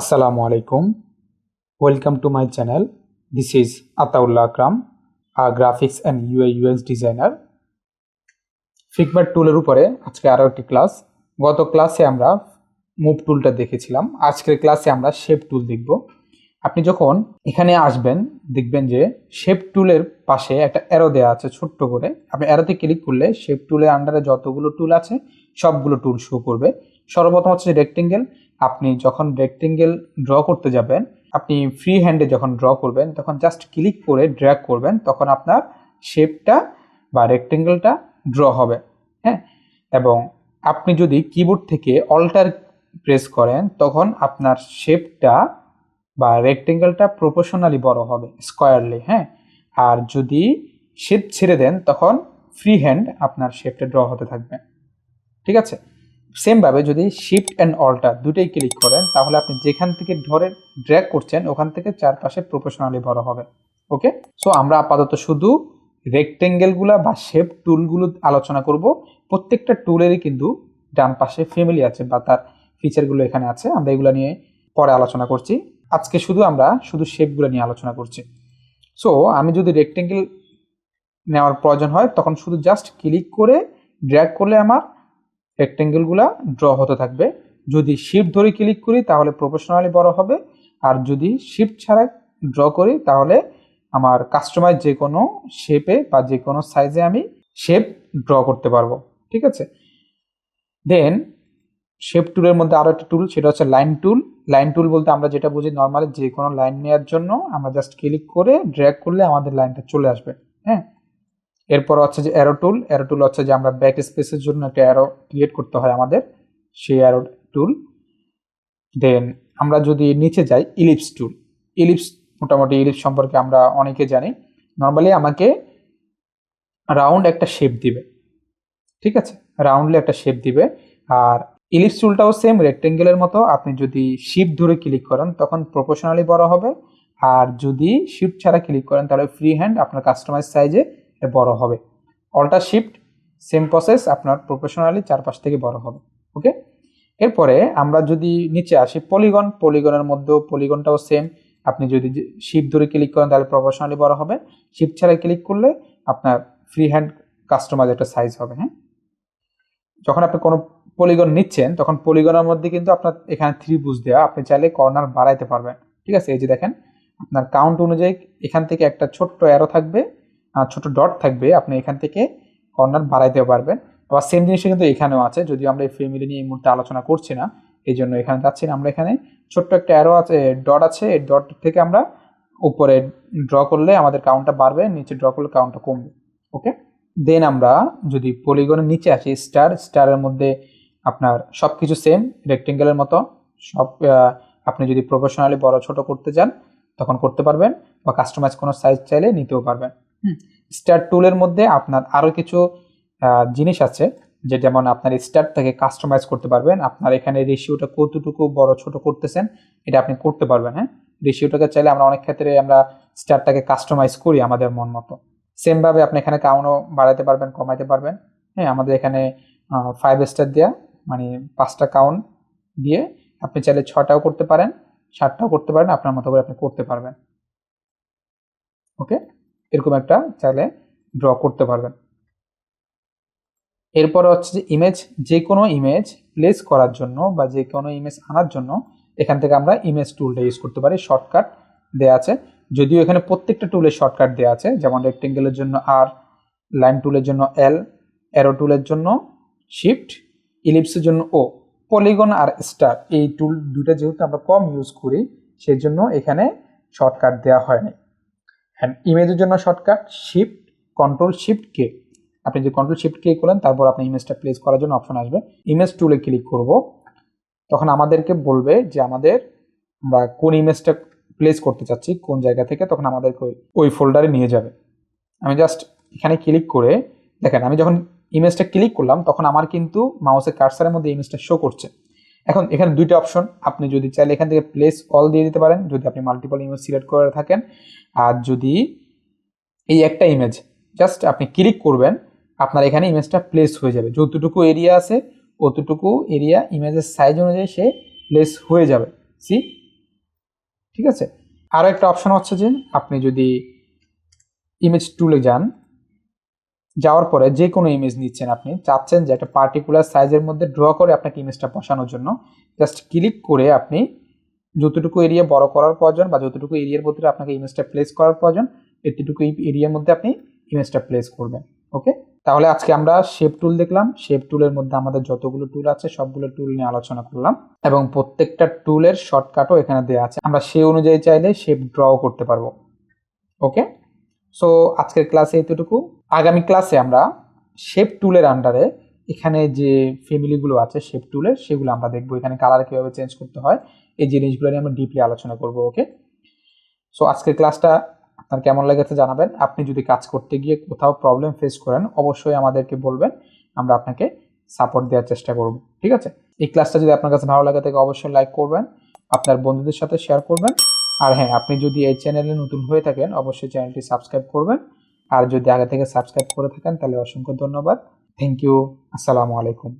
Assalamu আলাইকুম। Welcome to my channel this is Ataullah Akram, a graphics and UI UX designer. ফিগমার টুলের উপরে আজকে আরও একটি ক্লাস গত ক্লাসে আমরা মুভ টুলটা দেখেছিলাম। আজকের ক্লাসে আমরা শেপ টুল দেখব। আপনি যখন এখানে আসবেন দেখবেন যে শেপ টুলের পাশে একটা অ্যারো দেওয়া আছে ছোট্ট করে। আপনি অ্যারোতে ক্লিক করলে শেপ টুলের আন্ডারে যতগুলো টুল আছে সবগুলো টুল শো করবে। সর্বপ্রথম হচ্ছে রেক্টেঙ্গেল আপনি যখন রেক্টেঙ্গেল ড্র করতে যাবেন, আপনি ফ্রি হ্যান্ডে যখন ড্র করবেন, তখন জাস্ট ক্লিক করে ড্র্যাগ করবেন, তখন আপনার শেপটা বা রেক্টেঙ্গেলটা ড্র হবে হ্যাঁ? এবং আপনি যদি কিবোর্ড থেকে অল্টার প্রেস করেন, তখন আপনার শেপটা বা রেক্টেঙ্গেলটা প্রপোর্শনালি বড় হবে স্কোয়ারলি হ্যাঁ? আর যদি শেপ ছেড়ে দেন, তখন ফ্রি হ্যান্ড আপনার শেপটা ড্র হতে থাকবে, ঠিক আছে? সেমভাবে যদি শিফট অ্যান্ড অল্টার দুটোই ক্লিক করেন, তাহলে আপনি যেখান থেকে ধরে ড্র্যাগ করছেন, ওখান থেকে চারপাশে প্রফেশনালি বড় হবে। ওকে সো আমরা আপাতত শুধু রেক্টেঙ্গেলগুলো বা শেপ টুলগুলো আলোচনা করব। প্রত্যেকটা টুলেরই কিন্তু ডান পাশে ফ্যামিলি আছে বা তার ফিচারগুলো এখানে আছে। আমরা এগুলো নিয়ে পরে আলোচনা করছি। আজকে শুধু আমরা শুধু শেপগুলো নিয়ে আলোচনা করছি। সো আমি যদি রেক্টেঙ্গেল নেওয়ার প্রয়োজন হয়, তখন শুধু জাস্ট ক্লিক করে ড্র্যাগ করলে আমার রেক্টেঙ্গেলগুলো ড্র হতে থাকবে। যদি শিফট ধরে ক্লিক করি, তাহলে প্রফেশনালি বড় হবে। আর যদি শিফট ছাড়া ড্র করি, তাহলে আমার কাস্টমাইজ যে কোনো শেপে বা যে কোনো সাইজে আমি শেপ ড্র করতে পারব। ঠিক আছে? দেন শেপ টুলের মধ্যে আরও একটা টুল সেটা হচ্ছে লাইন টুল লাইন টুল বলতে আমরা যেটা বুঝি নর্মালি যে কোনো লাইন নেওয়ার জন্য আমরা জাস্ট ক্লিক করে ড্র্যাগ করলে আমাদের লাইনটা চলে আসবে। হ্যাঁ? এরপর হচ্ছে যে অ্যারো টুল অ্যারো টুল হচ্ছে যে আমরা ব্যাক স্পেসের জন্য একটা অ্যারো ক্রিয়েট করতে হয় আমাদের, সেই অ্যারো টুল দেন আমরা যদি নিচে যাই ইলিপস টুল ইলিপস মোটামুটি ইলিপস সম্পর্কে আমরা অনেকে জানি। নর্মালি আমাকে রাউন্ড একটা শেপ দিবে। ঠিক আছে? রাউন্ডলি একটা শেপ দিবে। আর ইলিপস টুলটাও সেম রেক্টেঙ্গেলের মতো। আপনি যদি শিপ ধরে ক্লিক করেন, তখন প্রপোর্শনালি বড় হবে। আর যদি শিপ ছাড়া ক্লিক করেন, তাহলে ফ্রি হ্যান্ড আপনার কাস্টমাইজ সাইজে বড় হবে। অল্টার শিফট সেম প্রসেস আপনার প্রফেশনালি চারপাশ থেকে বড় হবে। ওকে এরপরে আমরা যদি নিচে আসি পলিগন পলিগনের মধ্যেও পলিগনটাও সেম আপনি যদি শিপ ধরে ক্লিক করেন, তাহলে প্রফেশনালি বড় হবে। শিপ ছাড়া ক্লিক করলে আপনার ফ্রি হ্যান্ড কাস্টমাইজ একটা সাইজ হবে হ্যাঁ? যখন আপনি কোনো পলিগন নিচ্ছেন, তখন পলিগনের মধ্যে কিন্তু আপনার এখানে বুঝ দেওয়া আপনি চাইলে কর্নার বাড়াইতে পারবেন। ঠিক আছে? এই যে দেখেন, আপনার কাউন্ট অনুযায়ী এখান থেকে একটা ছোট্ট অ্যারো থাকবে। ছোট ডট থাকবে, আপনি এখান থেকে কর্নার বাড়াইতে পারবেন। আবার সেম জিনিসটা কিন্তু এখানেও আছে, যদিও আমরা এই ফ্যামিলি নিয়ে এই মুহূর্তে আলোচনা করছি না, এই জন্য এখানে যাচ্ছি না। আমরা এখানে ছোট্ট একটা অ্যারো আছে ডট আছে, এই ডট থেকে আমরা উপরে ড্র করলে আমাদের কাউন্টটা বাড়বে, নিচে ড্র করলে কাউন্টটা কমবে। ওকে দেন আমরা যদি পলিগনের নিচে আসি স্টার স্টারের মধ্যে আপনার সব কিছু সেম রেক্টেঙ্গেলের মতো, সব আপনি যদি প্রফেশনালি বড় ছোট করতে চান, তখন করতে পারবেন, বা কাস্টমাইজ কোনো সাইজ চাইলে নিতেও পারবেন। স্টার টুলের মধ্যে আপনার আরও কিছু জিনিস আছে, যে যেমন আপনার স্টারটাকে কাস্টমাইজ করতে পারবেন। আপনার এখানে রেশিওটা কতটুকু বড়, ছোট করতেছেন, এটা আপনি করতে পারবেন হ্যাঁ? রেশিওটাকে চাইলে আমরা অনেক ক্ষেত্রে আমরা স্টারটাকে কাস্টমাইজ করি আমাদের মন মতো। সেমভাবে আপনি এখানে কাউনও বাড়াতে পারবেন, কমাইতে পারবেন হ্যাঁ? আমাদের এখানে ফাইভ স্টার দেওয়া মানে পাঁচটা কাউন দিয়ে আপনি চাইলে ছটাও করতে পারেন ষাটটাও করতে পারেন, আপনার মতো করে আপনি করতে পারবেন। ওকে এরকম একটা চাইলে ড্র করতে পারবেন। এরপর হচ্ছে যে ইমেজ যে কোনো ইমেজ প্লেস করার জন্য বা যে কোনো ইমেজ আনার জন্য এখান থেকে আমরা ইমেজ টুলটা ইউজ করতে পারি। শর্টকাট দেওয়া আছে। যদিও এখানে প্রত্যেকটা টুলের শর্টকাট দেওয়া আছে। যেমন রেক্টেঙ্গেলের জন্য আর লাইন টুলের জন্য এল অ্যারো টুলের জন্য শিফট ইলিপসের জন্য ও পলিগন আর স্টার এই টুল দুটো যেহেতু আমরা কম ইউজ করি সেই জন্য এখানে শর্টকাট দেওয়া হয়নি অ্যান্ড ইমেজের জন্য শর্টকাট শিফট কন্ট্রোল শিফট কে আপনি যে কন্ট্রোল শিফট কে করলেন তারপর আপনি ইমেজটা প্লেস করার জন্য অপশন আসবে। ইমেজ টুলে ক্লিক করব। তখন আমাদেরকে বলবে যে আমাদের আমরা কোন ইমেজটা প্লেস করতে চাচ্ছি, কোন জায়গা থেকে, তখন আমাদেরকে ওই ফোল্ডারে নিয়ে যাবে। আমি জাস্ট এখানে ক্লিক করে, দেখেন আমি যখন ইমেজটা ক্লিক করলাম, তখন আমার কিন্তু মাউসের কার্সারের মধ্যে ইমেজটা শো করছে। এখন এখানে দুইটা অপশন আপনি যদি চাইলে এখান থেকে প্লেস অল দিয়ে দিতে পারেন, যদি আপনি মাল্টিপল ইমেজ সিলেক্ট করে থাকেন। আর যদি এই একটা ইমেজ জাস্ট আপনি ক্লিক করবেন, আপনার এখানে ইমেজটা প্লেস হয়ে যাবে। যতটুকু এরিয়া আছে, অতটুকু এরিয়া ইমেজের সাইজ অনুযায়ী সে প্লেস হয়ে যাবে। সি ঠিক আছে? আরও একটা অপশন হচ্ছে যে, আপনি যদি ইমেজ টুলে যান যাওয়ার পরে যে কোনো ইমেজ নিচ্ছেন আপনি, চাচ্ছেন যে একটা পার্টিকুলার সাইজের মধ্যে ড্র করে আপনাকে ইমেজটা বসানোর জন্য জাস্ট ক্লিক করে আপনি যতটুকু এরিয়া বড় করার প্রয়োজন বা যতটুকু এরিয়ার ভিতরে আপনাকে ইমেজটা প্লেস করার প্রয়োজন, এতটুকু এরিয়ার মধ্যে আপনি ইমেজটা প্লেস করবেন ওকে তাহলে আজকে আমরা শেপ টুল দেখলাম শেপ টুলের মধ্যে আমাদের যতগুলো টুল আছে, সবগুলো টুল নিয়ে আলোচনা করলাম এবং প্রত্যেকটা টুলের শর্টকাটও এখানে দেওয়া আছে। আমরা সেই অনুযায়ী চাইলে শেপ ড্রও করতে পারব ওকে সো আজকের ক্লাসে এতটুকু। আগামী ক্লাসে আমরা শেপ টুলের আন্ডারে এখানে যে ফ্যামিলিগুলো আছে শেপ টুলের সেগুলো আমরা দেখব। এখানে কালার কীভাবে চেঞ্জ করতে হয়, এই জিনিসগুলো নিয়ে আমরা ডিপলি আলোচনা করব ওকে সো আজকের ক্লাসটা আপনার কেমন লেগেছে জানাবেন। আপনি যদি কাজ করতে গিয়ে কোথাও প্রবলেম ফেস করেন, অবশ্যই আমাদেরকে বলবেন। আমরা আপনাকে সাপোর্ট দেওয়ার চেষ্টা করব, ঠিক আছে? এই ক্লাসটা যদি আপনার কাছে ভালো লাগে থাকে, অবশ্যই লাইক করবেন। আপনার বন্ধুদের সাথে শেয়ার করবেন। আর হ্যাঁ আপনি যদি এই চ্যানেলে নতুন হয়ে থাকেন, অবশ্যই চ্যানেলটি সাবস্ক্রাইব করবেন। আর যদি আগে থেকে সাবস্ক্রাইব করে থাকেন, তাহলে অসংখ্য ধন্যবাদ। থ্যাংক ইউ আসসালামু আলাইকুম।